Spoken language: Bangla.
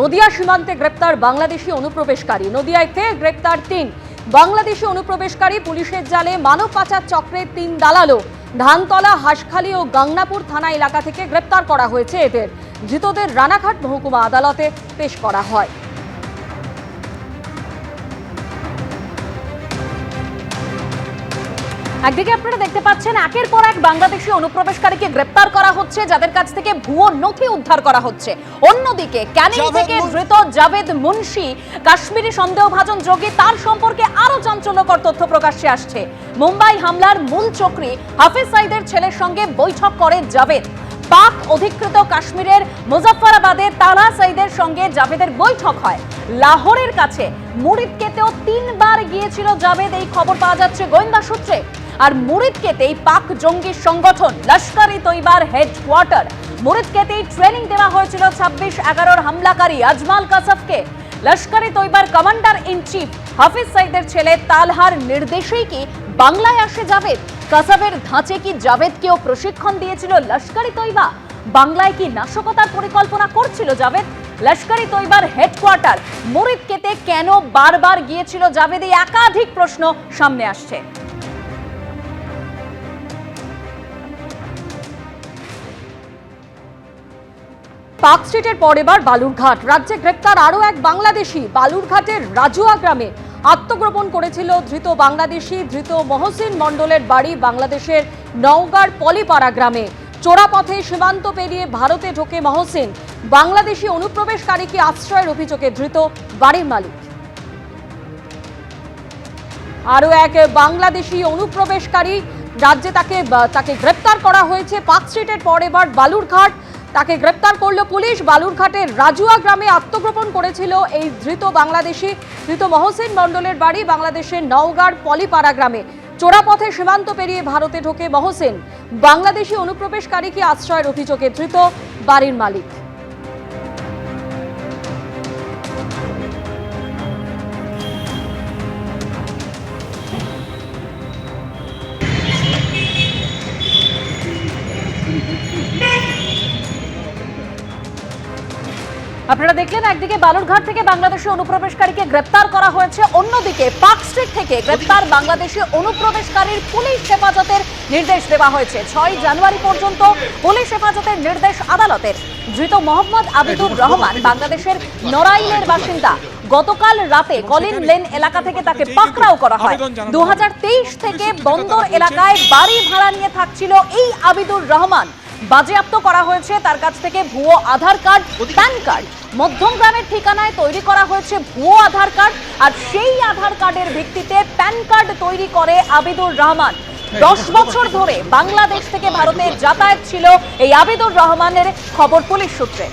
নদিয়া সীমান্তে গ্রেপ্তার বাংলাদেশি অনুপ্রবেশকারী। নদিয়ায় ফের গ্রেপ্তার তিন বাংলাদেশি অনুপ্রবেশকারী পুলিশের জালে মানব পাচার চক্রের তিন দালালো ধানতলা, হাসখালী ও গাংনাপুর থানা এলাকা থেকে গ্রেপ্তার করা হয়েছে এদের। ধৃতদের রানাঘাট মহকুমা আদালতে পেশ করা হয়। একদিকে আপনারা দেখতে পাচ্ছেন একের পর এক বাংলাদেশি অনুপ্রবেশকারীকে গ্রেপ্তার করা হচ্ছে যাদের কাছ থেকে ভুয়ো নথি উদ্ধার করা হচ্ছে। অন্যদিকে ক্যানিং থেকে ধৃত জাভেদ মুন্সি কাশ্মীরি সন্দেহভাজন যোগী তার সম্পর্কে আরও চাঞ্চল্যকর তথ্য প্রকাশ্যে আসছে। মুম্বাই হামলার মূল চক্রী হাফিজ সাইদের ছেলের সঙ্গে বৈঠক করে জাভেদ। পাক অধিকৃত কাশ্মীরের মুজফ্ফরাবাদে তালা সাইদের সঙ্গে জাভেদের বৈঠক হয়। লাহোরের কাছে মুরিদকেতেও তিনবার গিয়েছিল জাভেদ এই খবর পাওয়া যাচ্ছে গোয়েন্দা সূত্রে। আর মুরিদকেতেই পাক জঙ্গি সংগঠন লস্কর ই তৈবার হেডকোয়ার্টার মুরিদকেতেই ট্রেনিং দেওয়া হয়েছিল ছাব্বিশ এগারোর হামলাকারী আজমাল কাসাফকে। লস্কর ই তৈবার কমান্ডার ইন চিফ হাফিজ সাইদের ছেলে তালহার নির্দেশেই কি বাংলায় আসে জাভেদ? কাসাবের ধাঁচে কি জাভেদকেও প্রশিক্ষণ দিয়েছিল লস্করি তৈবা? বাংলায় কি নাশকতার পরিকল্পনা করছিল জাভেদ? লস্করি তৈবার হেডকোয়ার্টার মুরিদকেতে কেন বারবার গিয়েছিল জাভেদ? এই একাধিক প্রশ্ন সামনে আসছে। পার্ক স্ট্রিটের পর এবার বালুরঘাট। রাজ্যে গ্রেপ্তার আরও এক বাংলাদেশি। বালুরঘাটের রাজুয়া গ্রামে আত্মগোপন করেছিল ধৃত বাংলাদেশি, ধৃত মহসিন মণ্ডলের বাড়ি বাংলাদেশের নওগাঁর পলিপাড়া গ্রামে। চোরাপথে সীমান্ত পেরিয়ে ভারতে ঢোকে মহসিন। বাংলাদেশি অনুপ্রবেশকারীকে আশ্রয়ের অভিযোগে ধৃত বাড়ির মালিক। আরও এক বাংলাদেশি অনুপ্রবেশকারী। রাজ্যে তাকে তাকে গ্রেপ্তার করা হয়েছে। পার্ক স্ট্রিটের পর এবার বালুরঘাট তাকে গ্রেপ্তার করল পুলিশ। বালুরঘাটের রাজুয়া গ্রামে আত্মগোপন করেছিল এই ধৃত বাংলাদেশি। ধৃত মহসিন মণ্ডলের বাড়ি বাংলাদেশের নওগাঁর পলিপাড়া গ্রামে। চোরাপথে সীমান্ত পেরিয়ে ভারতে ঢোকে মহসেন। বাংলাদেশি অনুপ্রবেশকারী কি আশ্রয়ের অভিযোগে ধৃত বাড়ির মালিক। আপনারা দেখলেন একদিকে বালুরঘাট থেকে বাংলাদেশি অনুপ্রবেশকারীকে গ্রেপ্তার করা হয়েছে অন্যদিকে পার্ক স্ট্রিট থেকে গ্রেপ্তার বাংলাদেশি অনুপ্রবেশকারীর পুলিশ হেফাজতের নির্দেশ দেওয়া হয়েছে। ছয় জানুয়ারি পর্যন্ত পুলিশ হেফাজতের নির্দেশ আদালতের। ধৃত মোহাম্মদ আবিদুর রহমান বাংলাদেশের নড়াইলের বাসিন্দা। গতকাল রাতে কলিন লেন এলাকা থেকে তাকে পাকড়াও করা হয়। দু হাজার তেইশ থেকে বন্দর এলাকায় বাড়ি ভাড়া নিয়ে থাকছিল এই আবিদুর রহমান। বাজেয়াপ্ত করা হয়েছে। তার কাছ থেকে ভুয়ো আধার কার্ড প্যান কার্ড মধ্যম গ্রামের ঠিকানায় তৈরি করা হয়েছে ভুয়ো আধার কার্ড আর সেই আধার কার্ডের ভিত্তিতে প্যান কার্ড তৈরি করে আবিদুর রহমান। দশ বছর ধরে বাংলাদেশ থেকে ভারতে যাতায়াত ছিল এই আবিদুর রহমানের খবর পুলিশ সূত্রে।